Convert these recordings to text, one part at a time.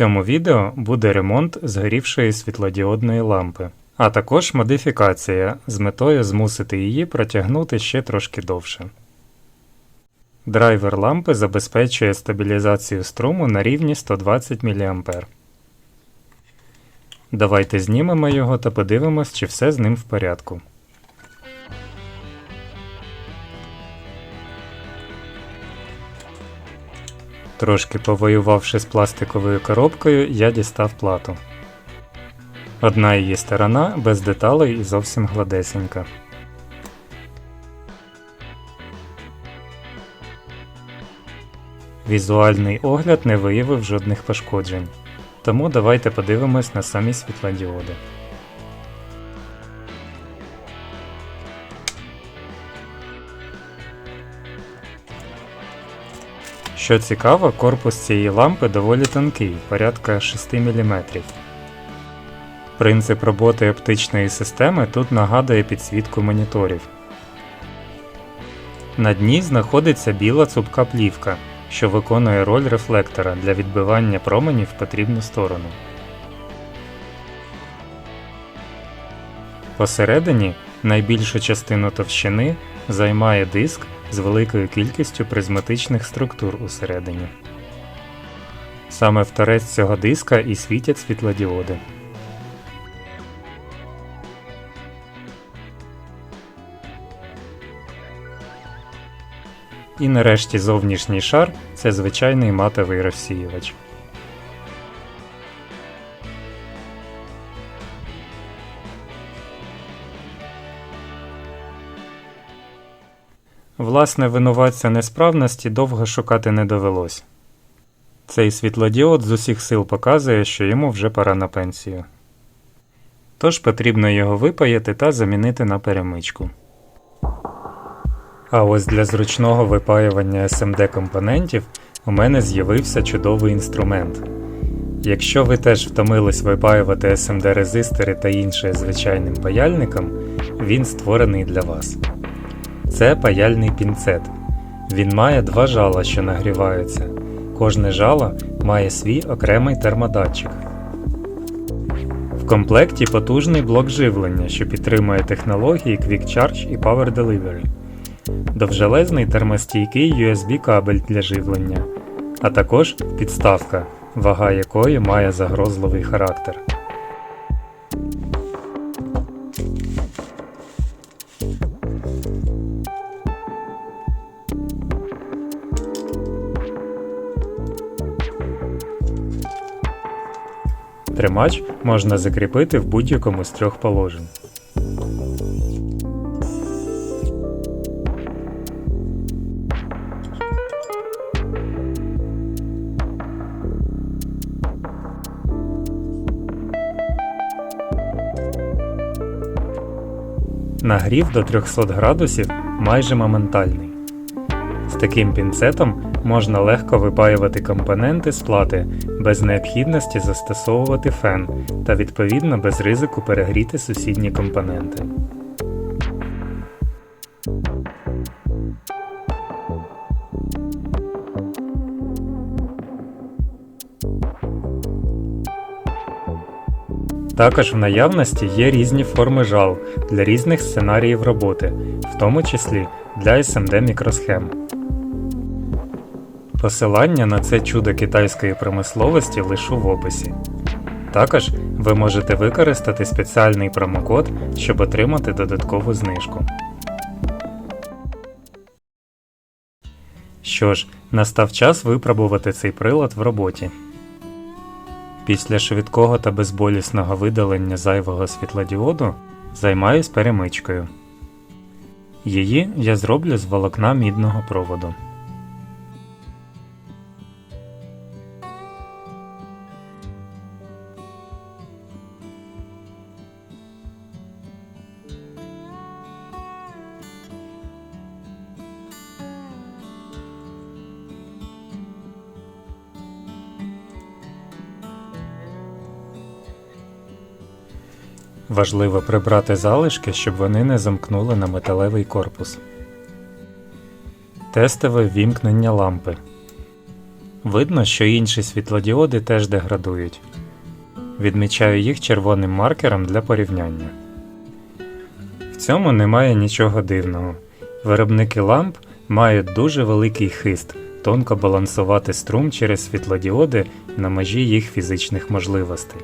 цьому відео буде ремонт згорівшої світлодіодної лампи, а також модифікація з метою змусити її протягнути ще трошки довше. Драйвер лампи забезпечує стабілізацію струму на рівні 120 мА. Давайте знімемо його та подивимось, чи все з ним в порядку. Трошки повоювавши з пластиковою коробкою, я дістав плату. Одна її сторона без деталей і зовсім гладесенька. Візуальний огляд не виявив жодних пошкоджень, тому давайте подивимось на самі світлодіоди. Що цікаво, корпус цієї лампи доволі тонкий, порядка 6 мм. Принцип роботи оптичної системи тут нагадує підсвітку моніторів. На дні знаходиться біла цупка плівка, що виконує роль рефлектора для відбивання променів в потрібну сторону. Посередині найбільшу частину товщини займає диск з великою кількістю призматичних структур усередині. Саме в торець цього диска і світять світлодіоди. І нарешті зовнішній шар це звичайний матовий розсіювач. Власне, винуватця несправності довго шукати не довелось. Цей світлодіод з усіх сил показує, що йому вже пора на пенсію. Тож потрібно його випаяти та замінити на перемичку. А ось для зручного випаювання SMD компонентів у мене з'явився чудовий інструмент. Якщо ви теж втомились випаювати SMD резистори та інше звичайним паяльником, він створений для вас. Це паяльний пінцет. Він має два жала, що нагріваються. Кожне жало має свій окремий термодатчик. В комплекті потужний блок живлення, що підтримує технології Quick Charge і Power Delivery, довжелезний термостійкий USB кабель для живлення, а також підставка, вага якої має загрозливий характер. Тримач можна закріпити в будь-якому з трьох положень. Нагрів до 300 градусів майже моментальний. З таким пінцетом можна легко випаювати компоненти з плати без необхідності застосовувати фен та відповідно без ризику перегріти сусідні компоненти. Також в наявності є різні форми жал для різних сценаріїв роботи, в тому числі для SMD мікросхем. Посилання на це чудо китайської промисловості лишу в описі. Також ви можете використати спеціальний промокод, щоб отримати додаткову знижку. Що ж, настав час випробувати цей прилад в роботі. Після швидкого та безболісного видалення зайвого світлодіоду займаюсь перемичкою. Її я зроблю з волокна мідного проводу. Важливо прибрати залишки, щоб вони не замкнули на металевий корпус. Тестове ввімкнення лампи. Видно, що інші світлодіоди теж деградують. Відмічаю їх червоним маркером для порівняння. В цьому немає нічого дивного. Виробники ламп мають дуже великий хист тонко балансувати струм через світлодіоди на межі їх фізичних можливостей.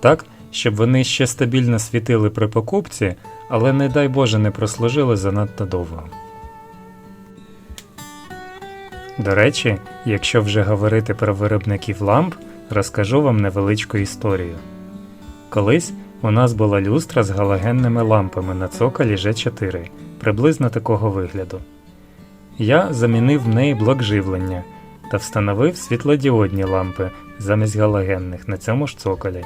Так, щоб вони ще стабільно світили при покупці, але не дай Боже не прослужили занадто довго. До речі, якщо вже говорити про виробників ламп, розкажу вам невеличку історію. Колись у нас була люстра з галогенними лампами на цоколі G4, приблизно такого вигляду. Я замінив в неї блок живлення та встановив світлодіодні лампи замість галогенних на цьому ж цоколі.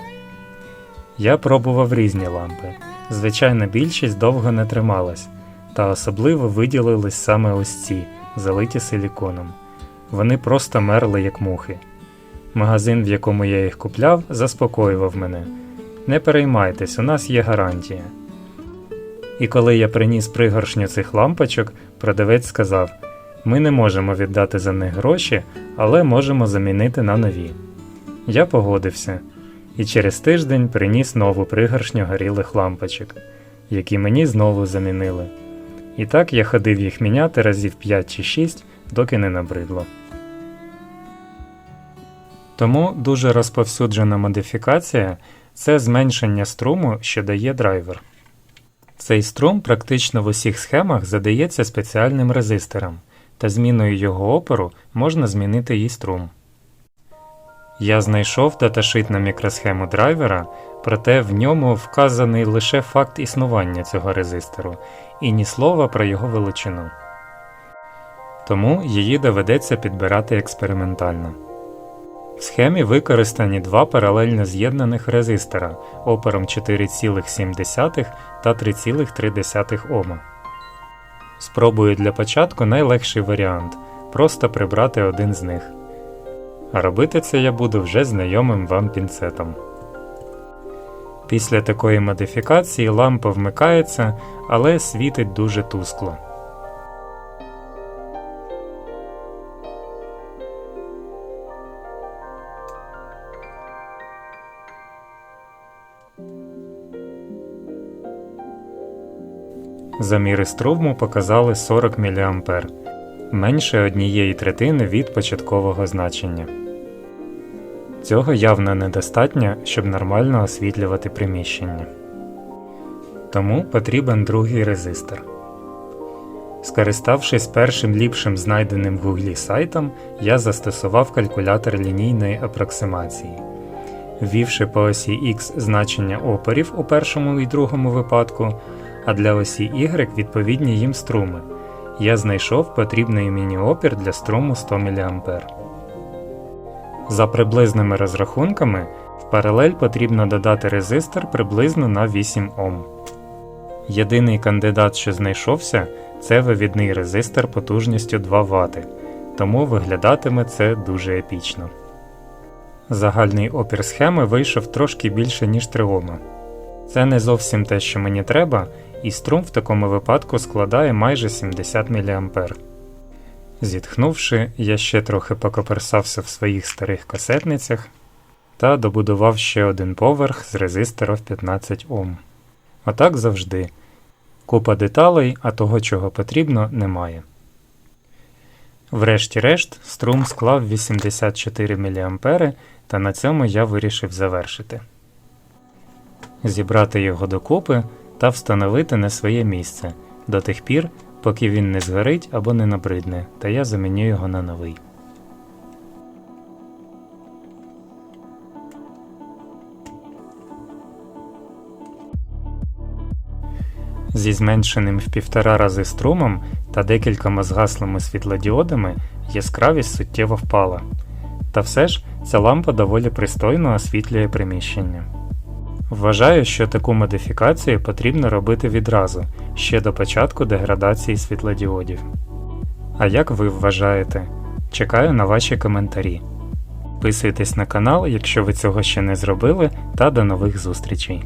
Я пробував різні лампи. Звичайно, більшість довго не трималась, та особливо виділились саме ось ці, залиті силіконом. Вони просто мерли як мухи. Магазин, в якому я їх купляв, заспокоював мене. Не переймайтесь, у нас є гарантія. І коли я приніс пригоршню цих лампочок, продавець сказав: ми не можемо віддати за них гроші, але можемо замінити на нові. Я погодився і через тиждень приніс нову пригоршню горілих лампочок, які мені знову замінили. І так я ходив їх міняти разів 5 чи 6, доки не набридло. Тому дуже розповсюджена модифікація це зменшення струму, що дає драйвер. Цей струм практично в усіх схемах задається спеціальним резистором, та зміною його опору можна змінити її струм. Я знайшов даташит на мікросхему драйвера, проте в ньому вказаний лише факт існування цього резистору і ні слова про його величину. Тому її доведеться підбирати експериментально. В схемі використані два паралельно з'єднаних резистора опором 4,7 та 3,3 Ома. Спробую для початку найлегший варіант просто прибрати один з них. А робити це я буду вже знайомим вам пінцетом. Після такої модифікації лампа вмикається, але світить дуже тускло. Заміри струму показали 40 мА, менше однієї третини від початкового значення. Цього явно недостатньо, щоб нормально освітлювати приміщення. Тому потрібен другий резистор. Скориставшись першим ліпшим знайденим в Гуглі сайтом, я застосував калькулятор лінійної апроксимації. Ввівши по осі X значення опорів у першому і другому випадку, а для осі Y відповідні їм струми, я знайшов потрібний мені опір для струму 100 мА. За приблизними розрахунками, в паралель потрібно додати резистор приблизно на 8 Ом. Єдиний кандидат, що знайшовся, це вивідний резистор потужністю 2 Вт, тому виглядатиме це дуже епічно. Загальний опір схеми вийшов трошки більше, ніж 3 Ома. Це не зовсім те, що мені треба, і струм в такому випадку складає майже 70 мА. Зітхнувши, я ще трохи покоперсався в своїх старих касетницях та добудував ще один поверх з резистора в 15 Ом. Отак завжди. Купа деталей, а того, чого потрібно, немає. Врешті-решт, струм склав 84 мА, та на цьому я вирішив завершити. Зібрати його докупи та встановити на своє місце до тих пір, поки він не згорить або не набридне, та я заміню його на новий. Зі зменшеним в півтора рази струмом та декількома згаслими світлодіодами яскравість суттєво впала. Та все ж ця лампа доволі пристойно освітлює приміщення. Вважаю, що таку модифікацію потрібно робити відразу, ще до початку деградації світлодіодів. А як ви вважаєте? Чекаю на ваші коментарі. Підписуйтесь на канал, якщо ви цього ще не зробили, та до нових зустрічей!